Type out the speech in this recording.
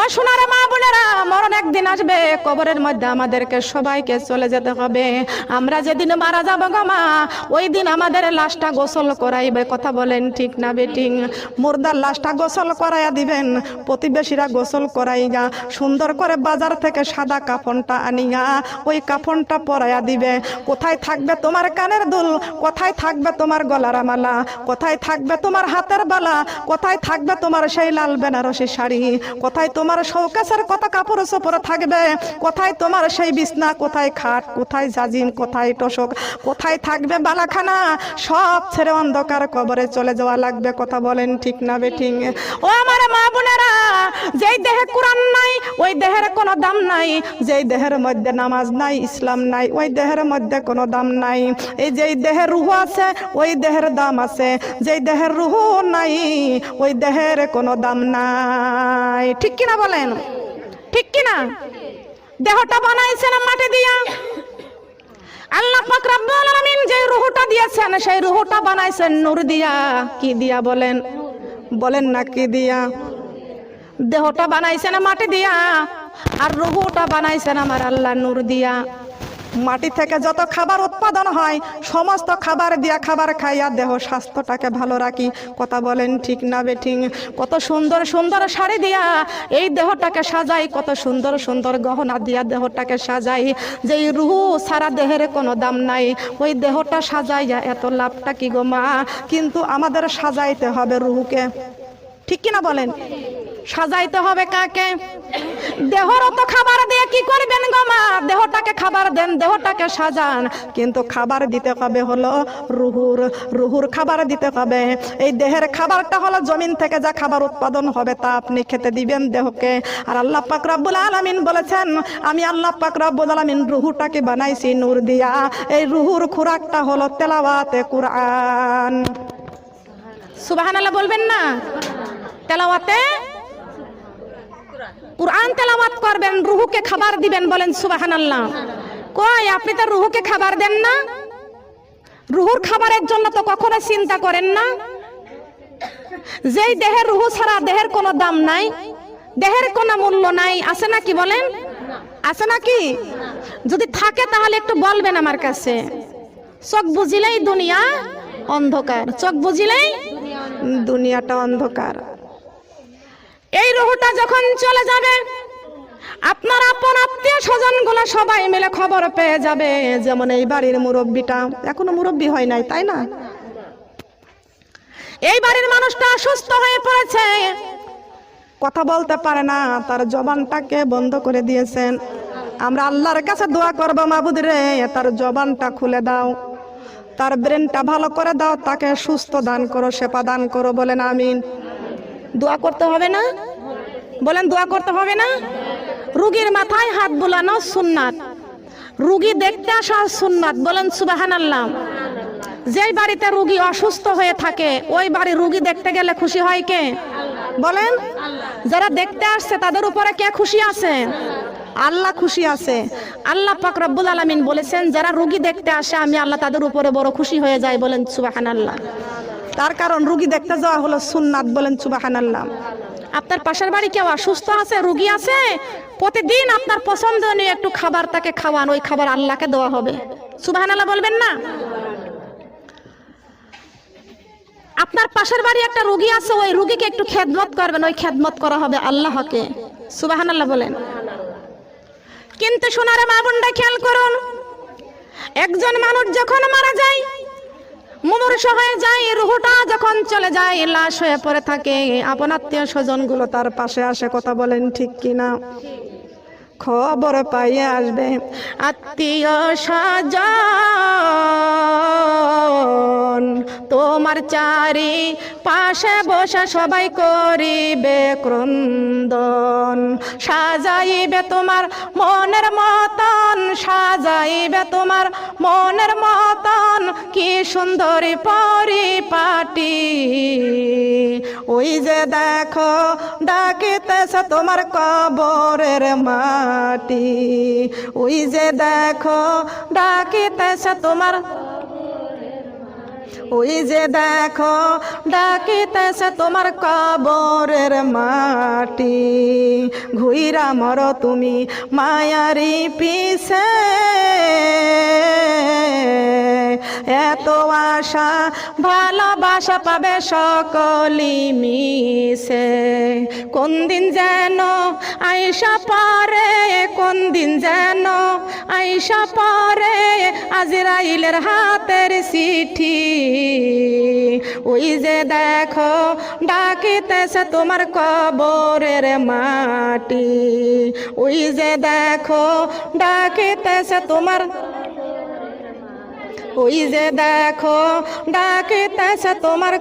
ও সোনার মা বোনেরা, মরণ একদিন আসবে, কবরের মধ্যে আমাদেরকে সবাইকে চলে যেতে হবে। আমরা যেদিন মারা যাব গো ওই দিন আমাদের লাশটা গোসল করাইবে। কথা বলেন ঠিক না বেটিং? মুর্দার লাশটা গোসল করাইয়া দিবেন, প্রতিবেশীরা গোসল করাইগা, সুন্দর করে বাজার থেকে সাদা কাফনটা আনিয়া ওই কাফনটা পরাইয়া দিবে। কোথায় থাকবে তোমার কানের দুল? কোথায় থাকবে তোমার গলার মালা? কোথায় থাকবে তোমার হাতের বালা? কোথায় থাকবে তোমার সেই লাল বেনারসি শাড়ি? কোথায় তোমার শৌকাসের কত কাপড় চোপড় থাকবে। কোথায় তোমার সেই বিছনা? কোথায় খাট? কোথায় জাজিম? কোথায় তোষক? কোথায় থাকবে বালাখানা? সব ছেড়ে অন্ধকার কবরে চলে যাওয়া লাগবে, কথা বলেন ঠিক না বেঠিং ও আমার মা বোনেরা, যেই দেহে কোরআন নাই, ওই দেহের কোনো দাম নাই। যেই দেহের মধ্যে নামাজ নাই, ইসলাম নাই, ওই দেহের মধ্যে কোনো দাম নাই। এই যেই দেহের রুহ আছে, ওই দেহের দাম আছে। যেই দেহের রুহ নাই, ওই দেহের কোনো দাম নাই। ঠিক কিনা বলেন? ঠিক কিনা? দেহটা বানাইছে না মাটি দিয়া। আল্লাহ পাক রব্বুল আলামিন যে রুহটা দিয়েছেন, সেই রুহটা বানাইছেন নূর দিয়া। কি দিয়া বলেন? বলেন না কি দিয়া? দেহটা বানাইছেন মাটি দিয়া, আর রুহুটা বানাইছেন আমার আল্লাহ নূর দিয়া। মাটি থেকে যত খাবার উৎপাদন হয়, সমস্ত খাবার দিয়া খাবার খাইয়া দেহ স্বাস্থ্যটাকে ভালো রাখি। কথা বলেন ঠিক না বেঠিং কত সুন্দর সুন্দর শাড়ি দিয়া এই দেহটাকে সাজাই, কত সুন্দর সুন্দর গহনা দিয়া দেহটাকে সাজাই। যে রুহু সারা দেহের কোনো দাম নাই, ওই দেহটা সাজাইয়া এত লাভটা কি গো মা? কিন্তু আমাদের সাজাইতে হবে রুহুকে। ঠিক কিনা বলেন? সাজাইতে হবে কাকে? দেহর তো খাবার দিয়ে কি দেহটাকে খাবার দেন, দেহটাকে সাজান। কিন্তু খাবার দিতে হবে হলো রুহুর রুহুর খাবার দিতে হবে। এই দেহের খাবারটা হলো জমিন থেকে যা খাবার উৎপাদন হবে তা আপনি খেতে দিবেন দেহকে। আর আল্লাহ পাক রব্বুল আলামিন বলেছেন, আমি আল্লাহ পাক রব্বুল আলামিন রুহুটাকে বানাইছি নূর দিয়া। এই রুহুর খোরাকটা হলো তেলাওয়াতে কুরআন। সুবহানাল্লাহ বলবেন না? তেলাওয়াতে কোরআন তেলাওয়াত করবেন, রুহুকে খাবার দিবেন বলেন সুবহানাল্লাহ। কই, আপনি তো রুহুকে খাবার দেন না? রুহুর খাবারের জন্য তো কখনো চিন্তা করেন না? যেই দেহের রুহু ছাড়া দেহের কোনো দাম নাই, দেহের কোনো মূল্য নাই, আছে নাকি বলেন? আছে নাকি? যদি থাকে তাহলে একটু বলবেন আমার কাছে। চোখ বুঝিলেই দুনিয়া অন্ধকার, চোখ বুঝিলেই দুনিয়াটা অন্ধকার। এই রুহুটা যখন চলে যাবে, আপনার আপন আত্মীয় স্বজনগুলো সবাই মিলে খবর পেয়ে যাবে যেমন এই বাড়ির মুরব্বীটা। এখনও মুরব্বী হয় নাই, তাই না? এই বাড়ির মানুষটা অসুস্থ হয়ে পড়েছে। কথা বলতে পারে না, তার জবানটাকে বন্ধ করে দিয়েছেন। আমরা আল্লাহর কাছে দোয়া করব মাবুদ রে তার জবানটা খুলে দাও। তার ব্রেনটা ভালো করে দাও, তাকে সুস্থ দান করো সেপা দান করো বলেন, আমিন। দোয়া করতে হবে না? বলেন, দোয়া করতে হবে না? রুগীর মাথায় হাত বোলানো সুন্নাত। রুগী দেখতে আসা সুন্নাত। বলেন সুবাহান আল্লাহ যেই বাড়িতে রুগী অসুস্থ হয়ে থাকে, ওই বাড়ি রুগী দেখতে গেলে খুশি হয় কে? বলেন, যারা দেখতে আসছে, তাদের উপরে কে খুশি আছে? আল্লাহ খুশি আছে। আল্লাহ পাক রব্বুল আলামিন বলেছেন, যারা রুগী দেখতে আসে, আমি আল্লাহ তাদের উপরে বড় খুশি হয়ে যায়। বলেন সুবাহান আল্লাহ তার কারণ রুগী দেখতে যাওয়া হলো সুন্নাত বলেন সুবাহান আল্লাহ আপনার পাশের বাড়ি কেউ অসুস্থ আছে, রুগী আছে? প্রতিদিন আপনার পছন্দ পছন্দনীয় একটু খাবার তাকে খাওয়ান, ওই খাবার আল্লাহকে দেওয়া হবে। সুবাহান আল্লাহ বলবেন না? আপনার পাশের বাড়ি একটা রুগী আছে, ওই রুগীকে একটু খেদমত করবেন, ওই খেদমত করা হবে আল্লাহকে। সুবাহান আল্লাহ বলেন। কিন্তু সোনারে মা বোনটা খেয়াল করুন, একজন মানুষ যখন মারা যায় মুমূর্ষ হয়ে যায়, রুহটা যখন চলে যায়, লাশ হয়ে পড়ে থাকে। আপন আত্মীয় স্বজনগুলো তার পাশে আসে, কথা বলেন ঠিক কিনা? খবর পাইয়ে আসবে। আত্মীয় স্বজন, তোমার চারি পাশে বসে সবাই করিবে ক্রন্দন। সাজাইবে তোমার মনের মতন, সাজাইবে তোমার মনের মতন। কি সুন্দরী পরিপাটি ওই যে দেখো ডাকিতেছে তোমার কবরের মাটি। ওই যে দেখো ডাকিতেছে তোমার ওই যে দেখো, ডাকিতেছে তোমার কবরের মাটি। ঘুইরা মর তুমি মায়ারি পিছে। এত আশা, ভালোবাসা পাবে সকলি মিশে কোন দিন যেন আইসা পারে, কোন দিন যেন আইসা পরে আজরাইলের হাতের চিঠি। ওই যে দেখো, ডাকিতেছে তোমার কবরের মাটি। ওই যে দেখো, ডাকিতেছে তোমার ওই যে দেখো, ডাকিতেছে তোমার